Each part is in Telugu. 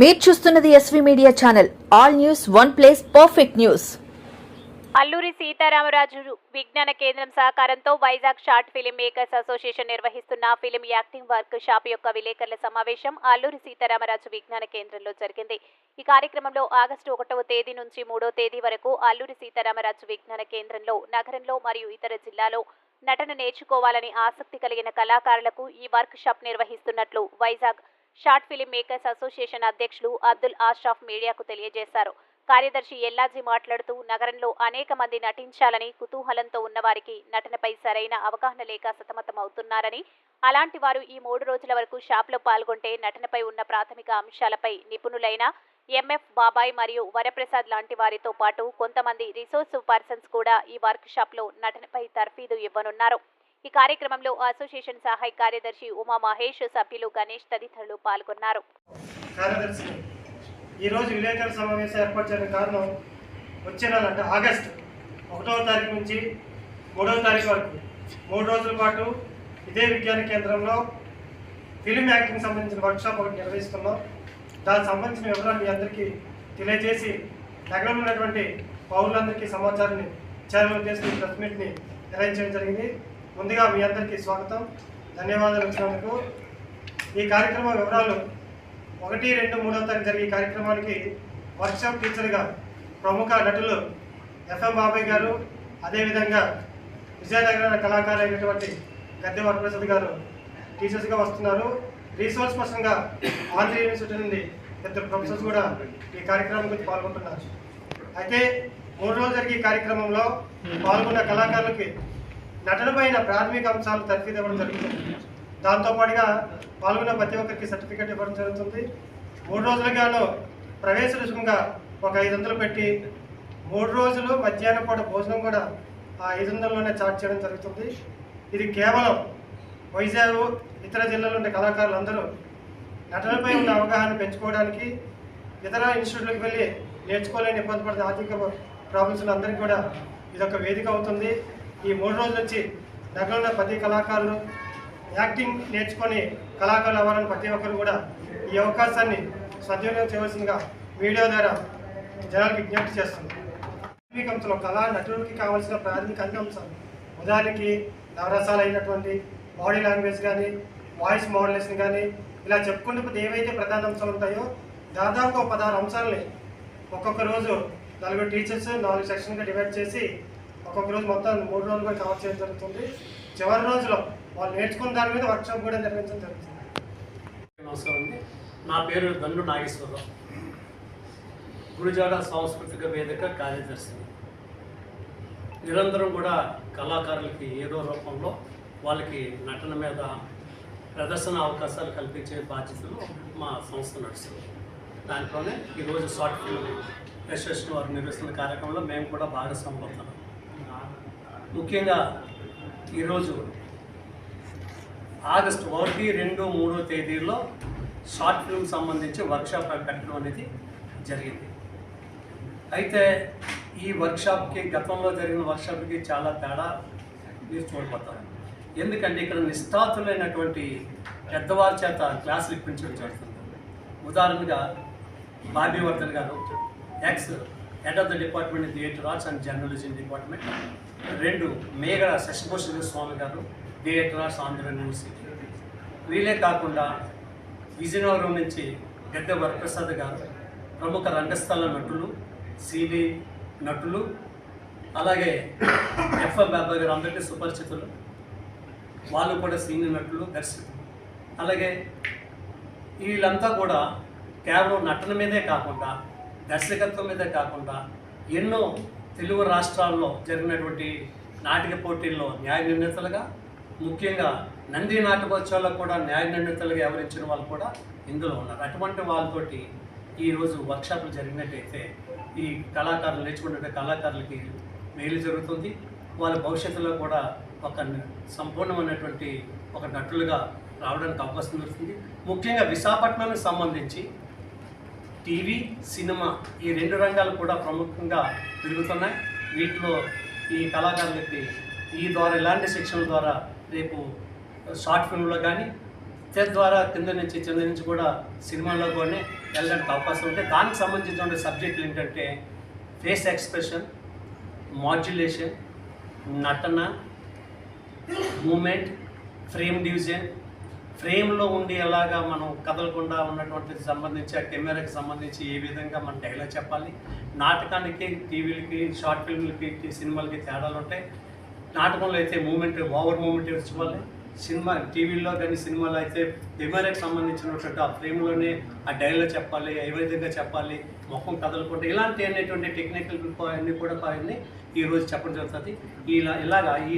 మీరు చూస్తున్నది SV media channel. All news one place perfect news. Alluri Sitaramaraju విజ్ఞాన కేంద్రం సహకారంతో Vizag short film makers association నిర్వహిస్తున్న ఫిలిం యాక్టింగ్ వర్క్ షాప్ యొక్క విలేకరుల సమావేశం అల్లూరి సీతారామరాజు విజ్ఞాన కేంద్రంలో జరిగింది. ఈ కార్యక్రమంలో ఆగస్టు ఒకటవ తేదీ నుంచి మూడో తేదీ వరకు అల్లూరి సీతారామరాజు విజ్ఞాన కేంద్రంలో నగరంలో మరియు ఇతర జిల్లాలో నటన నేర్చుకోవాలని ఆసక్తి కలిగిన కళాకారులకు ఈ వర్క్ షాప్ నిర్వహిస్తున్నట్లు Vizag short film makers association అధ్యక్షులు అబ్దుల్ ఆష్రాఫ్ మీడియాకు తెలియజేశారు. కార్యదర్శి ఎల్లాజీ మాట్లాడుతూ నగరంలో అనేక మంది నటించాలని కుతూహలంతో ఉన్నవారికి నటనపై సరైన అవగాహన లేక సతమతమవుతున్నారని అలాంటి వారు ఈ మూడు రోజుల వరకు షాప్లో పాల్గొంటే నటనపై ఉన్న ప్రాథమిక అంశాలపై నిపుణులైన ఎంఎఫ్ బాబాయ్ మరియు వరప్రసాద్ లాంటి వారితో పాటు కొంతమంది రిసోర్స్ పర్సన్స్ కూడా ఈ వర్క్షాప్లో నటనపై తర్ఫీదు ఇవ్వనున్నారు. ఈ కార్యక్రమంలో అసోసియేషన్ సహాయ కార్యదర్శి ఉమా మహేష్ సభ్యులు గణేష్ తదితరులు పాల్గొన్నారు. ఈరోజు విలేకరుల సమావేశం ఏర్పాటు చేయడానికి కారణం వచ్చే నెల అంటే ఆగస్టు ఒకటవ తారీఖు నుంచి మూడవ తారీఖు వరకు. మూడు రోజుల పాటు ఇదే విజ్ఞాన కేంద్రంలో ఫిలిం యాక్టింగ్ సంబంధించిన వర్క్షాప్ ఒకటి నిర్వహిస్తున్నాం. దానికి సంబంధించిన వివరాలు మీ అందరికీ తెలియజేసి నగరంలో ఉన్నటువంటి పౌరులందరికీ సమాచారాన్ని చేరవ ఉద్దేశం ఈ ప్రెస్ మీట్ని అరేంజ్ చేయడం జరిగింది. ముందుగా మీ అందరికీ స్వాగతం. ధన్యవాదాలు వచ్చినందుకు. ఈ కార్యక్రమం వివరాలు ఒకటి రెండు మూడో తారీఖు జరిగే కార్యక్రమానికి వర్క్షాప్ టీచర్గా ప్రముఖ నటులు ఎఫ్ఎం బాబాయ్ గారు అదేవిధంగా విజయనగర కళాకారు అయినటువంటి గద్దె వరప్రసాద్ గారు టీచర్స్గా వస్తున్నారు. రీసోర్స్ పర్సన్గా ఆంధ్ర యూనివర్సిటీ నుండి ఇద్దరు ప్రొఫెసర్స్ కూడా ఈ కార్యక్రమం గురించి పాల్గొంటున్నారు. అయితే మూడు రోజులు జరిగే కార్యక్రమంలో పాల్గొన్న కళాకారులకి నటనపైన ప్రాథమిక అంశాలు తర్ఫీదు ఇవ్వడం జరుగుతుంది. దాంతోపాటుగా పాల్గొన్న ప్రతి ఒక్కరికి సర్టిఫికేట్ ఇవ్వడం జరుగుతుంది. మూడు రోజులుగాను ప్రవేశ రుసుముగా ఒక ఐదు వందలు పెట్టి మూడు రోజులు మధ్యాహ్నం పూట భోజనం కూడా ఆ ఐదు వందలలోనే చార్జ్ చేయడం జరుగుతుంది. ఇది కేవలం వైజాగ్ ఇతర జిల్లాలో ఉండే కళాకారులు అందరూ నటనపై ఉన్న అవగాహన పెంచుకోవడానికి ఇతర ఇన్స్టిట్యూట్లకు వెళ్ళి నేర్చుకోలేని ఇబ్బంది పడుతున్న ఆర్థిక ప్రాబ్లమ్స్ అందరికీ కూడా ఇది ఒక వేదిక అవుతుంది. ఈ మూడు రోజుల నుంచి నగరంలో ప్రతి కళాకారులు యాక్టింగ్ నేర్చుకొని కళాకారులు అవ్వాలని ప్రతి ఒక్కరు కూడా ఈ అవకాశాన్ని సద్వినియోగం చేయవలసిందిగా మీడియా ద్వారా జనాలకు విజ్ఞప్తి చేస్తుంది ప్రాథమిక అంశాలు కళా నటుడికి కావాల్సిన ప్రాథమిక అన్ని అంశాలు. ఉదాహరణకి నవరసాలు అయినటువంటి బాడీ లాంగ్వేజ్ కానీ వాయిస్ మోడలేషన్ కానీ ఇలా చెప్పుకుంటే ఏవైతే ప్రధాన అంశాలు ఉంటాయో దాదాపు ఒక పదహారు అంశాలని ఒక్కొక్క రోజు నలుగురు టీచర్స్ నాలుగు సెక్షన్గా డివైడ్ చేసి ఒక్కొక్క రోజు మొత్తం మూడు రోజులుగా కవర్ చేయడం జరుగుతుంది. చివరి రోజులో వాళ్ళు నేర్చుకున్న దాని మీద వర్క్షాప్ కూడా నిర్వహించడం జరుగుతుంది. నమస్కారం అండి. నా పేరు దండు నాగేశ్వరరావు. గురుజాడ సాంస్కృతిక వేదిక కార్యదర్శి. నిరంతరం కూడా కళాకారులకి ఏదో రూపంలో వాళ్ళకి నటన మీద ప్రదర్శన అవకాశాలు కల్పించే బాధ్యతలు మా సంస్థ నడుస్తుంది. దాంట్లోనే ఈరోజు షార్ట్ ఫిల్మ్ అసోసియేషన్ వారు నిర్వహిస్తున్న కార్యక్రమంలో మేము కూడా భాగస్వాములు అవుతున్నాం. ముఖ్యంగా ఈరోజు ఆగస్టు ఒకటి రెండు మూడో తేదీల్లో షార్ట్ ఫిల్మ్ సంబంధించి వర్క్షాప్ పెట్టడం అనేది జరిగింది. అయితే ఈ వర్క్షాప్కి గతంలో జరిగిన వర్క్షాప్కి చాలా తేడా మీరు చూడబోతారు. ఎందుకంటే ఇక్కడ నిష్ఠాతులైనటువంటి పెద్దవారి చేత క్లాసులు ఇప్పించడం జరుగుతుంది. ఉదాహరణగా Bobby Vardhan garu ex head of the department theatre arts and journalism department రెండు మేఘ శశిభూషణ స్వామి గారు థియేటర్ ఆర్ట్స్ ఆంధ్ర యూనివర్సిటీ వీళ్ళే కాకుండా విజయనగరం నుంచి గద్దె వరప్రసాద్ గారు ప్రముఖ రంగస్థల నటులు సినీ నటులు అలాగే ఎఫ్ఎం బాబాయ్ గారు అందరికీ సుపరిచితులు. వాళ్ళు కూడా సీనియర్ నటులు దర్శకులు. అలాగే వీళ్ళంతా కూడా కేవలం నటన మీదే కాకుండా దర్శకత్వం మీదే కాకుండా ఎన్నో తెలుగు రాష్ట్రాల్లో జరిగినటువంటి నాటక పోటీల్లో న్యాయ నిర్ణేతలుగా ముఖ్యంగా నంది నాటకోత్సవాల్లో కూడా న్యాయ నిర్ణేతలుగా వ్యవహరించిన వాళ్ళు కూడా ఇందులో ఉన్నారు. అటువంటి వాళ్ళతోటి ఈరోజు వర్క్షాపులు జరిగినట్టయితే ఈ కళాకారులు నేర్చుకున్న కళాకారులకి మేలు జరుగుతుంది. వాళ్ళ భవిష్యత్తులో కూడా ఒక సంపూర్ణమైనటువంటి ఒక నటులుగా రావడానికి అవకాశం దొరుకుతుంది. ముఖ్యంగా విశాఖపట్నానికి సంబంధించి టీవీ సినిమా ఈ రెండు రంగాలు కూడా ప్రముఖంగా పెరుగుతున్నాయి వీటిలో ఈ కళాకారులకి ఈ ద్వారా ఇలాంటి శిక్షణ ద్వారా రేపు షార్ట్ ఫిల్మ్లో కానీ తద్వారా కింద నుంచి కింద నుంచి కూడా సినిమాలో కూడా వెళ్ళడానికి అవకాశం ఉంటే దానికి సంబంధించిన సబ్జెక్టులు ఏంటంటే ఫేస్ ఎక్స్ప్రెషన్ మాడ్యులేషన్ నటన మూమెంట్ ఫ్రేమ్ డివిజన్ ఫ్రేమ్లో ఉండి ఎలాగా మనం కదలకుండా ఉన్నటువంటి సంబంధించి ఆ కెమెరాకి సంబంధించి ఏ విధంగా మనం డైలాగ్ చెప్పాలి? నాటకానికి టీవీలకి షార్ట్ ఫిల్మ్లకి సినిమాలకి తేడాలు ఉంటాయి నాటకంలో అయితే మూమెంట్ ఓవర్ మూమెంట్ ఇచ్చుకోవాలి సినిమా టీవీలో కానీ సినిమాలో అయితే కెమెరాకి సంబంధించినటువంటి ఆ ఫ్రేమ్లోనే ఆ డైలాగ్ చెప్పాలి ఏ విధంగా చెప్పాలి ముఖం కదలకుండా ఇలాంటి అనేటువంటి టెక్నికల్ అన్నీ కూడా అవన్నీ ఈరోజు చెప్పడం జరుగుతుంది. ఇలా ఇలాగా ఈ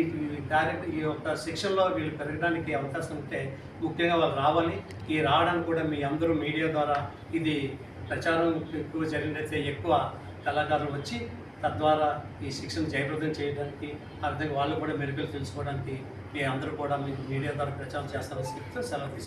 డైరెక్ట్ ఈ యొక్క శిక్షణలో వీళ్ళు పెరగడానికి అవకాశం ఉంటే ముఖ్యంగా వాళ్ళు రావాలి. ఈ రావడానికి కూడా మీ అందరూ మీడియా ద్వారా ఇది ప్రచారం ఎక్కువ జరిగినట్లయితే ఎక్కువ కళాకారులు వచ్చి తద్వారా ఈ శిక్షణ జయప్రదం చేయడానికి ఆ విధంగా వాళ్ళు కూడా మెరుగులు తెలుసుకోవడానికి మీ అందరూ కూడా మీకు మీడియా ద్వారా ప్రచారం చేస్తారని చెప్తూ సెలవు తీసుకుంటారు